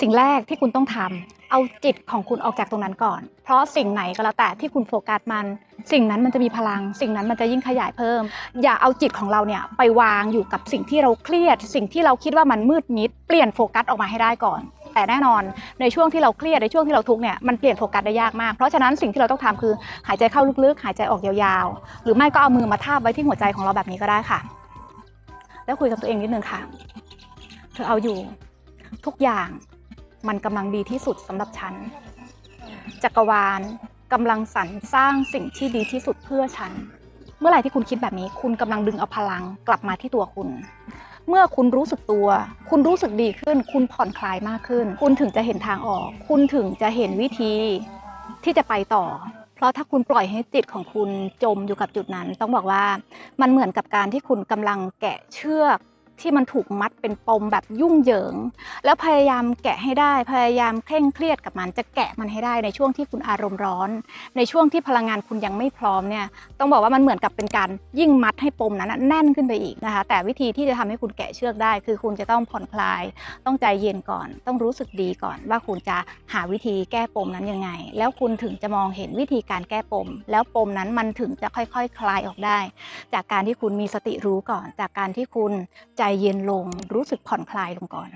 สิ่งแรกที่คุณต้องทำเอาจิตของคุณออกจากตรงนั้นก่อน เพราะสิ่งไหนก็แล้วแต่ที่คุณโฟกัสมัน สิ่งนั้นมันจะมีพลัง สิ่งนั้นมันจะยิ่งขยายเพิ่ม อย่าเอาจิตของเราเนี่ยไปวางอยู่กับสิ่งที่เราเครียด สิ่งที่เราคิดว่ามันมืดมิด เปลี่ยนโฟกัสออกมาให้ได้ก่อน แต่แน่นอนในช่วงที่เราเครียดในช่วงที่เราทุกเนี่ยมันเปลี่ยนโฟกัสได้ยากมาก เพราะฉะนั้นสิ่งที่เราต้องทำคือหายใจเข้าลึกๆ หายใจออกยาวๆ หรือไม่ก็เอามือมาทาบไว้ที่หัวใจของเราแบบนี้ก็ได้ค่ะ แล้วคุยกับตัวเองนิดนึงค่ะ เธอเอาอยู่ทุกอย่าง มันกำลังดีที่สุดสำหรับฉัน จักรวาลกำลังสรรสร้างสิ่งที่ดีที่สุดเพื่อฉัน เมื่อไหร่ที่คุณคิดแบบนี้ คุณกำลังดึงเอาพลังกลับมาที่ตัวคุณ เมื่อคุณรู้สึกตัว คุณรู้สึกดีขึ้น คุณผ่อนคลายมากขึ้น คุณถึงจะเห็นทางออก คุณถึงจะเห็นวิธีที่จะไปต่อ เพราะถ้าคุณปล่อยให้จิตของคุณจมอยู่กับจุดนั้น ต้องบอกว่ามันเหมือนกับการที่คุณกำลังแกะเชือก ที่มันถูกมัดเป็นปมแบบยุ่งเหยิง แล้วพยายามแกะให้ได้ พยายามเคร่งเครียดกับมันจะแกะมันให้ได้ในช่วงที่คุณอารมณ์ร้อน ในช่วงที่พลังงานคุณยังไม่พร้อมเนี่ยต้องบอกว่ามันเหมือนกับเป็นการยิ่งมัดให้ปมนั้นแน่นขึ้นไปอีกนะคะ แต่วิธีที่จะทำให้คุณแกะเชือกได้ คือคุณจะต้องผ่อนคลาย ต้องใจเย็นก่อน ต้องรู้สึกดีก่อน ว่าคุณจะหาวิธีแก้ปมนั้นยังไง แล้วคุณถึงจะมองเห็นวิธีการแก้ปม แล้วปมนั้นมันถึงจะค่อยๆคคลายออกได้ จากการที่คุณมีสติรู้ก่อน จากการที่คุณใจเย็นลง รู้สึกผ่อนคลายลงก่อน